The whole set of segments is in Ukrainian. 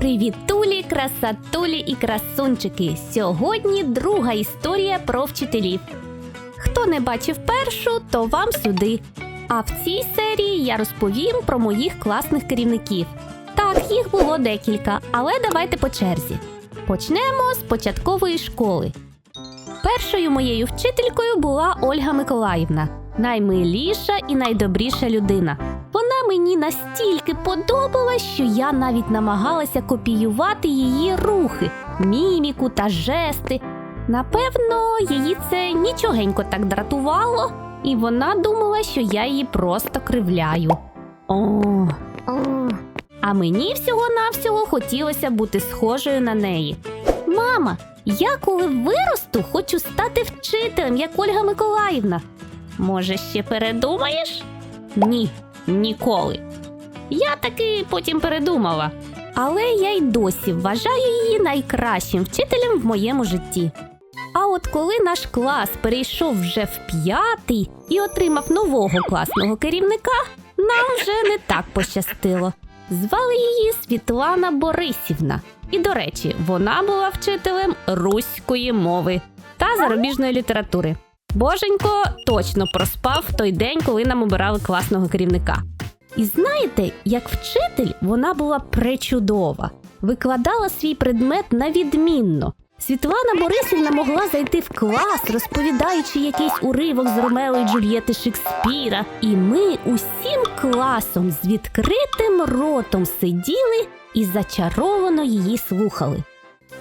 Привітулі, красатулі і красунчики! Сьогодні друга історія про вчителів. Хто не бачив першу, то вам сюди. А в цій серії я розповім про моїх класних керівників. Так, їх було декілька, але давайте по черзі. Почнемо з початкової школи. Першою моєю вчителькою була Ольга Миколаївна, наймиліша і найдобріша людина. Мені настільки подобалась, що я навіть намагалася копіювати її рухи, міміку та жести. Напевно, її це нічогенько так дратувало, і вона думала, що я її просто кривляю. О, а мені всього-навсього хотілося бути схожою на неї. Мама, я коли виросту, хочу стати вчителем, як Ольга Миколаївна. Може, ще передумаєш? Ні, ніколи. Я таки потім передумала. Але я й досі вважаю її найкращим вчителем в моєму житті. А от коли наш клас перейшов вже в п'ятий і отримав нового класного керівника, нам вже не так пощастило. Звали її Світлана Борисівна. І, до речі, вона була вчителем руської мови та зарубіжної літератури. Боженько точно проспав той день, коли нам обирали класного керівника. І знаєте, як вчитель вона була пречудова, викладала свій предмет на відмінно. Світлана Борисівна могла зайти в клас, розповідаючи якийсь уривок з Ромео і Джульєти Шекспіра. І ми усім класом з відкритим ротом сиділи і зачаровано її слухали.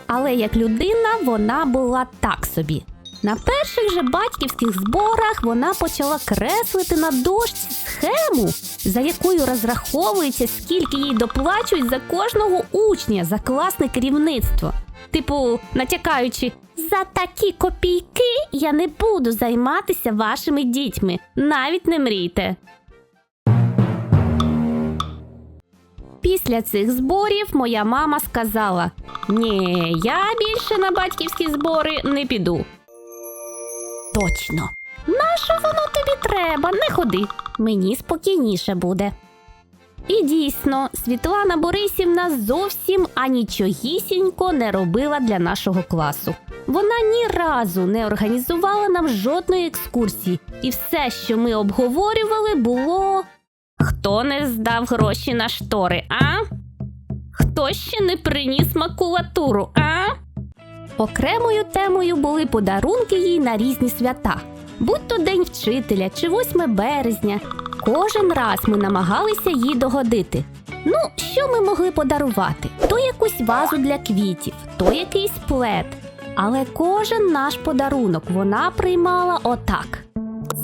Але як людина вона була так собі. На перших же батьківських зборах вона почала креслити на дошці схему, за якою розраховується, скільки їй доплачують за кожного учня за класне керівництво. Типу, натякаючи, за такі копійки я не буду займатися вашими дітьми. Навіть не мрійте. Після цих зборів моя мама сказала: Ні, я більше на батьківські збори не піду. Точно. Нащо воно тобі треба? Не ходи. Мені спокійніше буде. І дійсно, Світлана Борисівна зовсім анічогісінько не робила для нашого класу. Вона ні разу не організувала нам жодної екскурсії, і все, що ми обговорювали, було хто не здав гроші на штори, а? Хто ще не приніс макулатуру, а? Окремою темою були подарунки їй на різні свята, будь то День вчителя чи 8 березня. Кожен раз ми намагалися їй догодити. Ну, що ми могли подарувати? То якусь вазу для квітів, то якийсь плед. Але кожен наш подарунок вона приймала отак.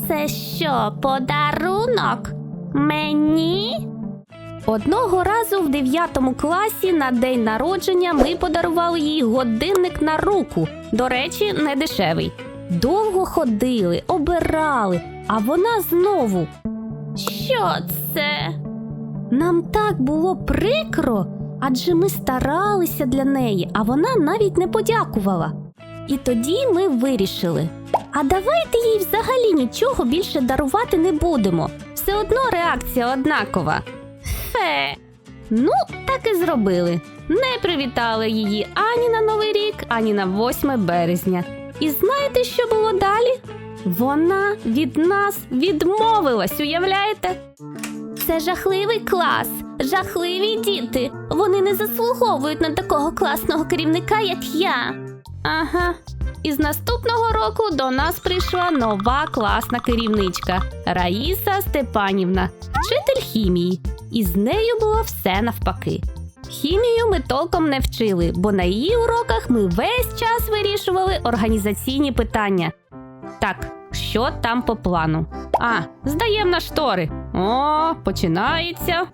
Це що, подарунок? Мені? Одного разу в 9 класі на день народження ми подарували їй годинник на руку. До речі, не дешевий. Довго ходили, обирали, а вона знову. Що це? Нам так було прикро, адже ми старалися для неї, а вона навіть не подякувала. І тоді ми вирішили: а давайте їй взагалі нічого більше дарувати не будемо. Все одно реакція однакова. Фе. Ну, так і зробили. Не привітали її ані на Новий рік, ані на 8 березня. І знаєте, що було далі? Вона від нас відмовилась, уявляєте? Це жахливий клас, жахливі діти. Вони не заслуговують на такого класного керівника, як я. Ага. І з наступного року до нас прийшла нова класна керівничка Раїса Степанівна, вчитель хімії. І з нею було все навпаки. Хімію ми толком не вчили, бо на її уроках ми весь час вирішували організаційні питання. Так, що там по плану? А, здаємо на штори. О, починається.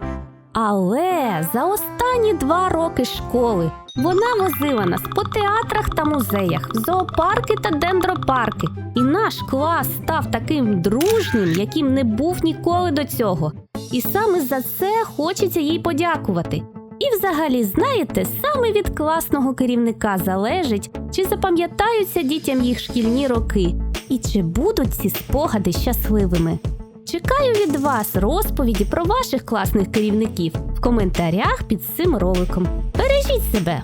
Але за останні два роки школи вона возила нас по театрах та музеях, зоопарки та дендропарки. І наш клас став таким дружнім, яким не був ніколи до цього. І саме за це хочеться їй подякувати. І взагалі, знаєте, саме від класного керівника залежить, чи запам'ятаються дітям їх шкільні роки, і чи будуть ці спогади щасливими. Чекаю від вас розповіді про ваших класних керівників в коментарях під цим роликом. Бережіть себе.